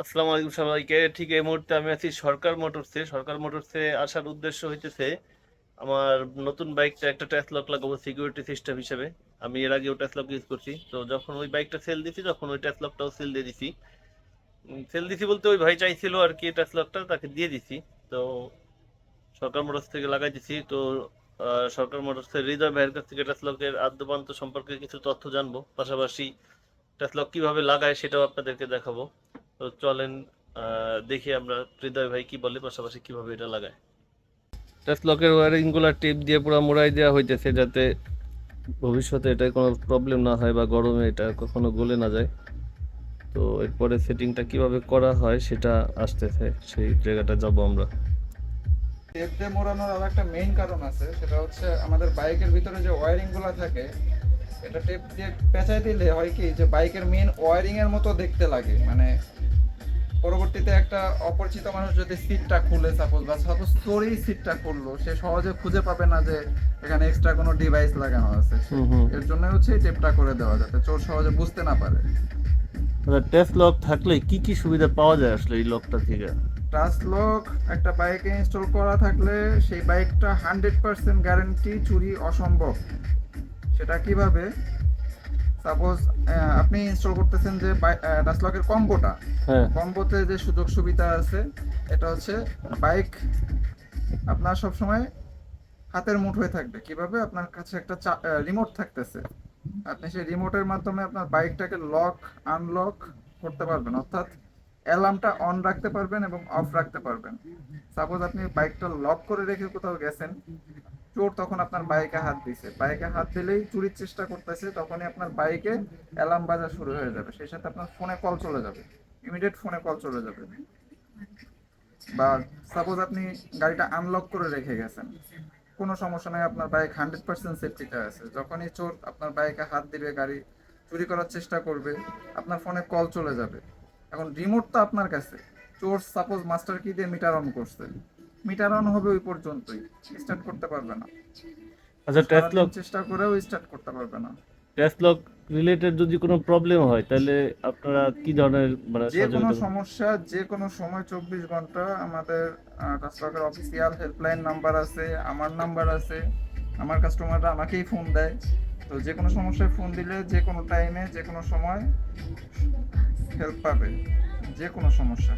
আসসালামু আলাইকুম সবাইকে। ঠিক এই মুহূর্তে আমি আছি সরকার মোটরসে। সরকার মোটরসে আসার উদ্দেশ্য হইতেছে আমার নতুন বাইকটা একটা টেসলক লাগাবো সিকিউরিটি সিস্টেম হিসেবে। আমি এর আগেও টেসলক ইউজ করছি। তো যখন ওই বাইকটা সেল দিছি তখন ওই টেসলকটাও সেল দিয়ে দিছি। সেল দিছি বলতে ওই ভাই চাইছিল আর কি টেসলকটা তাকে দিয়ে দিছি। তো সরকার মোটরস থেকে লাগাই দিছি। তো সরকার মোটরসের হৃদয় ভাইয়ের কাছ থেকে টেসলকের আদ্যপান্ত সম্পর্কে কিছু তথ্য জানব। পাশাপাশি টেসলক কীভাবে লাগায় সেটাও আপনাদেরকে দেখাবো। তো চলেন দেখি আমরা হৃদয় ভাই কি বলে পাশাপাশি কীভাবে এটা লাগায়। টেসলকের ওয়ারিংগুলা টিপ দিয়ে পুরো মোড়াই দেওয়া হইতেছে যাতে ভবিষ্যতে এটা কোনো প্রবলেম না হয় বা গরমে এটা কখনো গলে না যায়। তো এরপরে সেটিংটা কীভাবে করা হয় সেটা আসতেছে সেই জায়গাটা যাব আমরা। টেপ দিয়ে মোড়ানোর আর একটা মেইন কারণ আছে সেটা হচ্ছে আমাদের বাইকের ভিতরে যে ওয়ারিংগুলো থাকে এটা টেপ দিয়ে পেঁচাই দিলে হয় কি যে বাইকের মেইন ওয়ারিং এর মতো দেখতে লাগে। মানে পরবর্তীতে একটা অপরিচিত মানুষ যদি সিটটা খুলে সাপোজ বা সাপোজ তোরই সিটটা খুললো সে সহজে খুঁজে পাবে না যে এখানে এক্সট্রা কোনো ডিভাইস লাগানো আছে। এর জন্য হচ্ছে এই টেপটা করে দেওয়া যাতে চোর সহজে বুঝতে না পারে। টেস্ট লক থাকলে কি কি সুবিধা পাওয়া যায় আসলে এই লকটা থেকে? টাচ লক একটা বাইকে ইনস্টল করা থাকলে সেই বাইকটা হান্ড্রেড পার্সেন্ট গ্যারেন্টি চুরি অসম্ভব। সেটা কীভাবে? সাপোজ আপনি ইনস্টল করতেছেন যে টাচ লকের কম্বোটা। হ্যাঁ। কম্বোতে যে সুযোগ সুবিধা আছে এটা হচ্ছে বাইক আপনার সব সময় হাতের মুঠোয় থাকবে। কীভাবে? আপনার কাছে একটা রিমোট থাকতেছে। আপনি সেই রিমোটের মাধ্যমে আপনার বাইকটাকে লক আনলক করতে পারবেন। অর্থাৎ অ্যালার্মটা অন রাখতে পারবেন এবং অফ রাখতে পারবেন। সাপোজ আপনি বাইকটা লক করে রেখে কোথাও গেছেন চোর তখন আপনার বাইকে হাত দিছে। বাইকে হাত দিলেই চুরির চেষ্টা করতেছে, তখনই আপনার বাইকে অ্যালার্ম বাজা শুরু হয়ে যাবে। সেই সাথে আপনার ফোনে কল চলে যাবে। ইমিডিয়েট ফোনে কল চলে যাবে। বা সাপোজ আপনি গাড়িটা আনলক করে রেখে গেছেন, কোনো সমস্যা নাই, আপনার বাইক হান্ড্রেড পার্সেন্ট সেফটিতে আছে। যখনই চোর আপনার বাইকে হাত দিবে, গাড়ি চুরি করার চেষ্টা করবে, আপনার ফোনে কল চলে যাবে। এখন রিমোট তো আপনার কাছে। চোর সাপোজ মাস্টার কি দিয়ে মিটার অন করছে? মিটার অন হবে ওই পর্যন্তই স্টার্ট করতে পারবে না। আচ্ছা টেস্ট লক চেষ্টা করেও স্টার্ট করতে পারবে না। টেস্ট লক রিলেটেড যদি কোনো প্রবলেম হয় তাহলে আপনারা কি ধরনের মানে যে কোনো সমস্যা যে কোনো সময় চব্বিশ ঘণ্টা আমাদের টাস্টকের অফিসিয়াল হেল্পলাইন নাম্বার আছে আমার নাম্বার আছে আমার কাস্টমাররা আমাকেই ফোন দেয়। তো যে কোনো সমস্যায় ফোন দিলে যে কোনো টাইমে যে কোনো সময় হেল্প পাবে যে কোনো সমস্যা।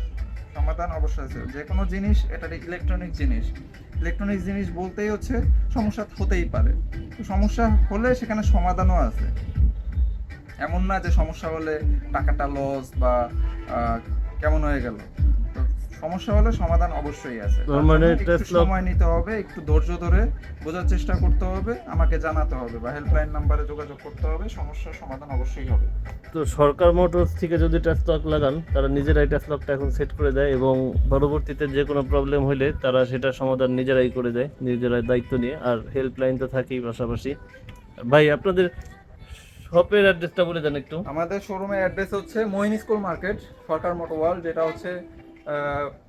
সমাধান অবশ্যই আছে। যে কোনো জিনিস, এটা ইলেকট্রনিক জিনিস। ইলেকট্রনিক জিনিস বলতেই হচ্ছে সমস্যা হতেই পারে। তো সমস্যা হলে সেখানে সমাধানও আছে। এমন না যে সমস্যা হলে টাকাটা লস বা কেমন হয়ে গেল। সমস্যা হলে সমাধান অবশ্যই আছে। মানে সময় নিতে হবে একটু ধৈর্য ধরে বোঝার চেষ্টা করতে হবে আমাকে জানাতে হবে বা হেল্পলাইন নাম্বারে যোগাযোগ করতে হবে সমস্যার সমাধান অবশ্যই হবে। তো সরকার মোটরস থেকে যদি টেস্ট লক লাগান তারা নিজেরাই টেস্ট লকটা এখন সেট করে দেয় এবং পরবর্তীতে যে কোনো প্রবলেম হলে তারা সেটা সমাধান নিজেরাই করে দেয় নিজেরাই দায়িত্ব নিয়ে। আর হেল্পলাইন তো থাকেই পাশাপাশি। ভাই আপনাদের শপের অ্যাড্রেসটা বলে দেন একটু। আমাদের শোরুমের অ্যাড্রেস হচ্ছে Mohin school market Sarkar motor world যেটা হচ্ছে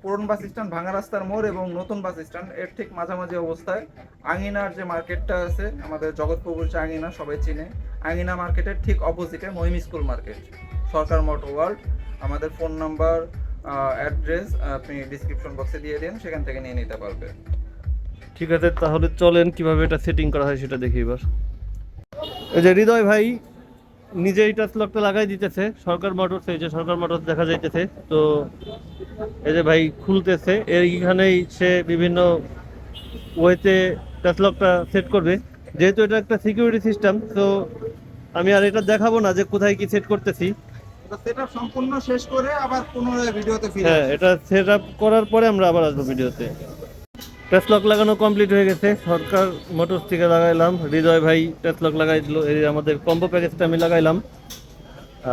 পুরন বাস স্ট্যান্ড, ভাঙা রাস্তার মোড় এবং নতুন বাস স্ট্যান্ড। এর ঠিক মাঝামাঝি অবস্থায় আঙিনার যে মার্কেটটা আছে, আমাদের জগৎপুর যে আঙিনা, সবাই চিনে। আঙিনা মার্কেটের ঠিক অপোজিটে Mahim school market. Sarkar motor world, আমাদের ফোন নাম্বার অ্যাড্রেস, আপনি ডিসক্রিপশন বক্সে দিয়ে দিন, সেখান থেকে নিয়ে নিতে পারবে ঠিক আছে, তাহলে চলেন, কীভাবে এটা সেটিং করা হয় সেটা দেখি এবার। এই যে হৃদয় ভাই নিজেই টাচ লকটা লাগাই দিতেছে। সরকার মোটরস এই যে সরকার মোটরস দেখা যাইতেছে তো এই যে ভাই খুলতেছে এইখানেই সে বিভিন্ন ওয়েতে টাচ লকটা সেট করবে। যেহেতু এটা একটা সিকিউরিটি সিস্টেম তো আমি আর এটা দেখাবো না যে কোথায় কি সেট করতেছি। সেটা সম্পূর্ণ শেষ করে আবার পুনরায় ভিডিওতে ফিরে হ্যাঁ এটা সেট আপ করার পরে আমরা আবার আসব ভিডিওতে টেস্ট লক লাগানো কমপ্লিট হয়ে গেছে। সরকার মোটরস থেকে লাগাইলাম। হৃদয় ভাই টেস্ট লক লাগাই দিল এই আমাদের কম্বো প্যাকেজটা আমি লাগাইলাম।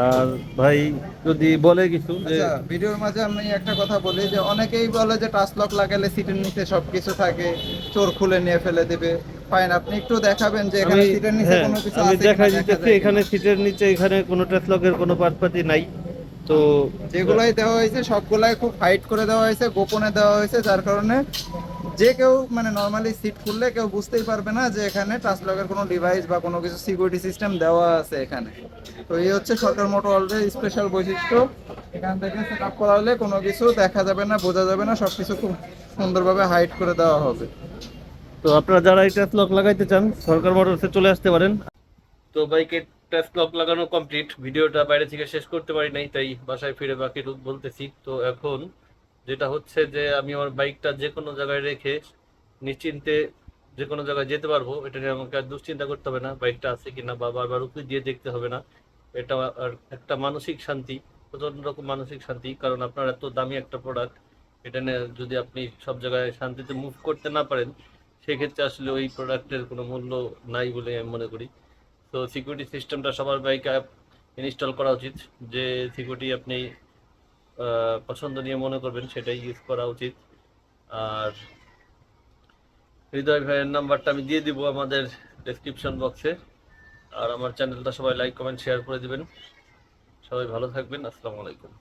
আর ভাই যদি বলে কিছু যে আচ্ছা ভিডিওর মাঝে আমি একটা কথা বলি যে অনেকেই বলে যে টাচ লক লাগালে সিটের নিচে সবকিছু থাকে চোর খুলে নিয়ে ফেলে দেবে। ফাইন আপনি একটু দেখাবেন যে এখানে সিটের নিচে হ্যাঁ কোনো কিছু আছে কিনা দেখাই দেখা দিতেছি এখানে সিটের নিচে এখানে কোনো টেস্ট লকের কোনো পার্টপাতি নাই। তো যেগুলাই দেওয়া হয়েছে সবগুলাই খুব হাইট করে দেওয়া হয়েছে গোপনে দেওয়া হয়েছে যার কারণে যে কেউ মানে নর্মালি সিট খুললে কেউ বুঝতেই পারবে না যে এখানে টাচ কোনো ডিভাইস বা কোনো কিছু সিকিউরিটি সিস্টেম দেওয়া আছে এখানে। তো এই হচ্ছে সরকার মোটর অলরেডি স্পেশাল বৈশিষ্ট্য। এখান থেকে সেট আপ করা হলে কোনো কিছু দেখা যাবে না বোঝা যাবে না সব কিছু খুব সুন্দরভাবে হাইড করে দেওয়া হবে। তো আপনারা যারা এই টেস্ট লক লাগাইতে চান সরকার মোটরসে চলে আসতে পারেন। তো বাইকের টেস্ট লক লাগানো কমপ্লিট ভিডিওটা বাইরে থেকে শেষ করতে পারি নাই তাই বাসায় ফিরে বাকি বলতেছি। তো এখন যেটা হচ্ছে যে আমি আমার বাইকটা যে কোনো জায়গায় রেখে নিশ্চিন্তে যে কোনো জায়গায় যেতে পারব, এটা নিয়ে আমাকে আর দুশ্চিন্তা করতে হবে না, বাইকটা আছে কিনা বা বারবার উপরে দিয়ে দেখতে হবে না। এটা আর একটা মানসিক শান্তি প্রচণ্ড রকম মানসিক শান্তি, কারণ আপনার এত দামি একটা প্রোডাক্ট এটা নিয়ে যদি আপনি সব জায়গায় শান্তিতে মুভ করতে না পারেন, সেক্ষেত্রে আসলে ওই প্রোডাক্টের কোনো মূল্য নাই বলে আমি মনে করি। তো সিকিউরিটি সিস্টেমটা সবার বাইকে ইনস্টল করা উচিত, যে সিকিউরিটি আপনি পছন্দনীয় মনে করবেন, সেটাই ইউজ করা উচিত। আর হৃদয় ভাইয়ের নাম্বারটা আমি দিয়ে দিব আমাদের ডেসক্রিপশন বক্সে আর আমার চ্যানেলটা সবাই লাইক কমেন্ট শেয়ার করে দিবেন। সবাই ভালো থাকবেন, আসসালামু আলাইকুম।